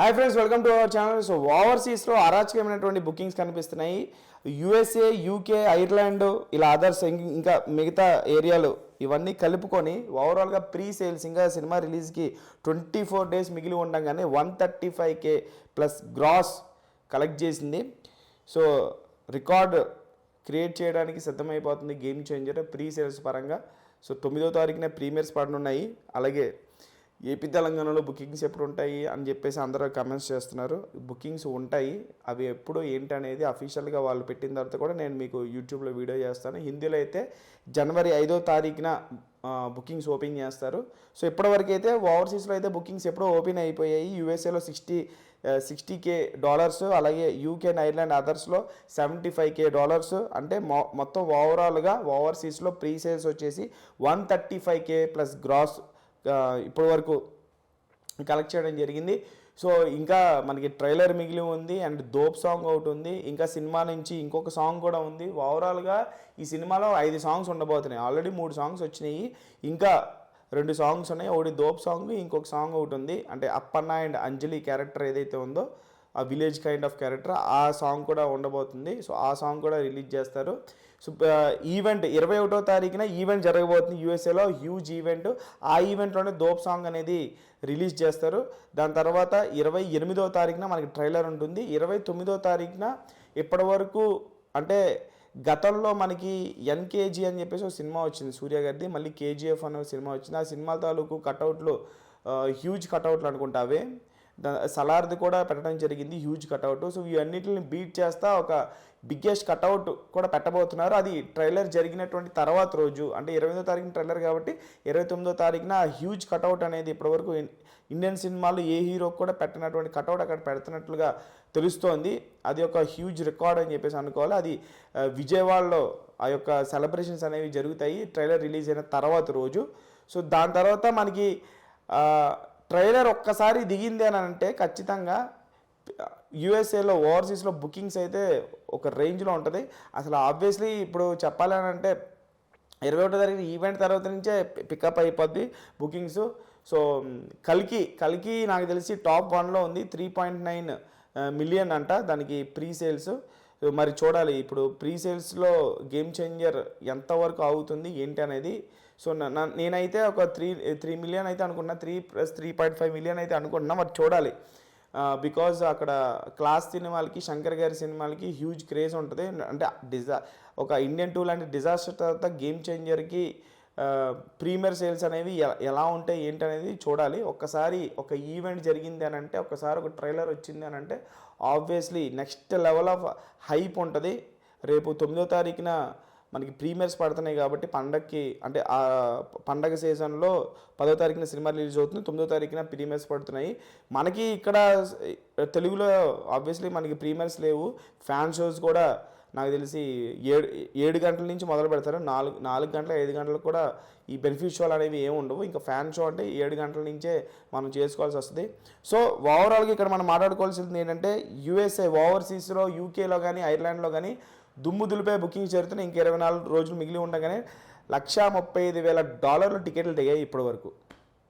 Hi friends welcome to our channel. So ఓవర్సీస్లో అరాచకమైనటువంటి bookings కనిపిస్తున్నాయి. USA UK Ireland ఇలా others ఇంకా మిగతా ఏరియాలు ఇవన్నీ కలుపుకొని ఓవరాల్గా ప్రీ సేల్స్ ఇంకా సినిమా రిలీజ్కి ట్వంటీ ఫోర్ డేస్ మిగిలి ఉండగానే one thirty five K plus gross collect చేసింది. సో రికార్డ్ క్రియేట్ చేయడానికి సిద్ధమైపోతుంది గేమ్ చేంజర్ ప్రీ సేల్స్ పరంగా. సో తొమ్మిదో తారీఖున ప్రీమియర్స్ పడనున్నాయి. అలాగే ఏపీ తెలంగాణలో బుకింగ్స్ ఎప్పుడు ఉంటాయి అని చెప్పేసి అందరూ కమెంట్స్ చేస్తున్నారు. బుకింగ్స్ ఉంటాయి. అవి ఎప్పుడు ఏంటి అనేది అఫీషియల్గా వాళ్ళు పెట్టిన తర్వాత కూడా నేను మీకు యూట్యూబ్లో వీడియో చేస్తాను. హిందీలో అయితే జనవరి ఐదో తారీఖున బుకింగ్స్ ఓపెన్ చేస్తారు. సో ఇప్పటివరకు అయితే ఓవర్సీస్లో అయితే బుకింగ్స్ ఎప్పుడో ఓపెన్ అయిపోయాయి. యూఎస్ఏలో సిక్స్టీ సిక్స్టీ కే డాలర్స్ అలాగే యూకే ఐర్లాండ్ అదర్స్లో సెవెంటీ ఫైవ్ కే డాలర్స్ అంటే మొ మొత్తం ఓవరాల్గా ఓవర్సీస్లో ప్రీ సేల్స్ వచ్చేసి one thirty five K plus gross ఇప్పటి వరకు కలెక్ట్ చేయడం జరిగింది. సో ఇంకా మనకి ట్రైలర్ మిగిలి ఉంది అండ్ దోప్ సాంగ్ ఒకటి ఉంది. ఇంకా సినిమా నుంచి ఇంకొక సాంగ్ కూడా ఉంది. ఓవరాల్గా ఈ సినిమాలో ఐదు సాంగ్స్ ఉండబోతున్నాయి. ఆల్రెడీ మూడు సాంగ్స్ వచ్చినాయి. ఇంకా రెండు సాంగ్స్ ఉన్నాయి. ఒకటి దోప్ సాంగ్ ఇంకొక సాంగ్ ఒకటి ఉంది. అంటే అప్పన్న అండ్ అంజలి క్యారెక్టర్ ఏదైతే ఉందో ఆ విలేజ్ కైండ్ ఆఫ్ క్యారెక్టర్ ఆ సాంగ్ కూడా ఉండబోతుంది. సో ఆ సాంగ్ కూడా రిలీజ్ చేస్తారు. సో ఈవెంట్ ఇరవై ఒకటో తారీఖున ఈవెంట్ జరగబోతుంది యూఎస్ఏలో హ్యూజ్ ఈవెంట్ ఆ ఈవెంట్లోనే దోప్ సాంగ్ అనేది రిలీజ్ చేస్తారు. దాని తర్వాత ఇరవై ఎనిమిదో తారీఖున మనకి ట్రైలర్ ఉంటుంది. ఇరవై తొమ్మిదో తారీఖున ఇప్పటి వరకు అంటే గతంలో మనకి ఎన్కేజీ అని చెప్పేసి ఒక సినిమా వచ్చింది సూర్య గారిది. మళ్ళీ కేజీఎఫ్ అనే సినిమా వచ్చింది. ఆ సినిమా తాలూకు కటౌట్లు హ్యూజ్ కటౌట్లు అనుకుంటా అవే. సలార్ది కూడా పెట్టడం జరిగింది హ్యూజ్ కటౌట్ సో ఇవన్నిటిని బీట్ చేస్తా ఒక బిగ్గెస్ట్ కటౌట్ కూడా పెట్టబోతున్నారు. అది ట్రైలర్ జరిగినటువంటి తర్వాత రోజు అంటే ఇరవై ఎనిమిదో తారీఖున ట్రైలర్ కాబట్టి ఇరవై తొమ్మిదో తారీఖున హ్యూజ్ కటౌట్ అనేది ఇప్పటివరకు ఇండియన్ సినిమాలో ఏ హీరోకి కూడా పెట్టినటువంటి కటౌట్ అక్కడ పెడుతున్నట్లుగా తెలుస్తోంది. అది ఒక హ్యూజ్ రికార్డ్ అని చెప్పేసి అనుకోవాలి. అది విజయవాడలో ఆ యొక్క సెలబ్రేషన్స్ అనేవి జరుగుతాయి ట్రైలర్ రిలీజ్ అయిన తర్వాత రోజు. సో దాని తర్వాత మనకి ట్రైలర్ ఒక్కసారి దిగింది అని అంటే ఖచ్చితంగా యూఎస్ఏలో ఓవర్సీస్లో బుకింగ్స్ అయితే ఒక రేంజ్లో ఉంటుంది. అసలు ఆబ్వియస్లీ ఇప్పుడు చెప్పాలని అంటే ఇరవై ఒకటో తారీఖు ఈవెంట్ తర్వాత నుంచే పికప్ అయిపోద్ది బుకింగ్స్. సో కల్కి కల్కి నాకు తెలిసి టాప్ వన్లో ఉంది త్రీ పాయింట్ నైన్ మిలియన్ అంట దానికి ప్రీ సేల్స్ మరి చూడాలి. ఇప్పుడు ప్రీ సేల్స్లో గేమ్ చేంజర్ ఎంతవరకు అవుతుంది ఏంటి అనేది సో నా- నేనైతే ఒక త్రీ త్రీ మిలియన్ అయితే అనుకున్నా. Three plus three point five million అయితే అనుకుంటున్నా. బట్ చూడాలి. బికాజ్ అక్కడ క్లాస్ సినిమాలకి శంకర్ గారి సినిమాలకి హ్యూజ్ క్రేజ్ ఉంటుంది. అంటే డిజా ఒక ఇండియన్ టూ లాంటి డిజాస్టర్ తర్వాత గేమ్ చేంజర్కి ప్రీమియర్ సేల్స్ అనేవి ఎలా ఉంటాయి ఏంటనేది చూడాలి. ఒక్కసారి ఒక ఈవెంట్ జరిగింది అని అంటే ఒకసారి ఒక ట్రైలర్ వచ్చింది అని అంటే obviously next level of hype ఉంటుంది. రేపు తొమ్మిదో తారీఖున మనకి ప్రీమియర్స్ పడుతున్నాయి కాబట్టి పండగకి అంటే ఆ పండగ సీజన్లో పదో తారీఖున సినిమా రిలీజ్ అవుతుంది తొమ్మిదో తారీఖున ప్రీమియర్స్ పడుతున్నాయి. మనకి ఇక్కడ తెలుగులో ఆబ్వియస్లీ మనకి ప్రీమియర్స్ లేవు. ఫ్యాన్ షోస్ కూడా నాకు తెలిసి ఏడు ఏడు గంటల నుంచి మొదలు పెడతారు. నాలుగు నాలుగు గంటల ఐదు గంటలకు కూడా ఈ బెనిఫిట్ షోలు అనేవి ఏమి ఉండవు. ఇంకా ఫ్యాన్ షో అంటే ఏడు గంటల నుంచే మనం చేసుకోవాల్సి వస్తుంది. సో ఓవరాల్గా ఇక్కడ మనం మాట్లాడుకోవాల్సింది ఏంటంటే యూఎస్ఏ ఓవర్సీస్లో యూకేలో కానీ ఐర్లాండ్లో కానీ దుమ్ము దులిపే బుకింగ్ చేరుతున్న ఇంక ఇరవై నాలుగు రోజులు మిగిలి ఉండగానే లక్షా ముప్పై ఐదు వేల డాలర్లు టికెట్లు దిగాయి ఇప్పటి వరకు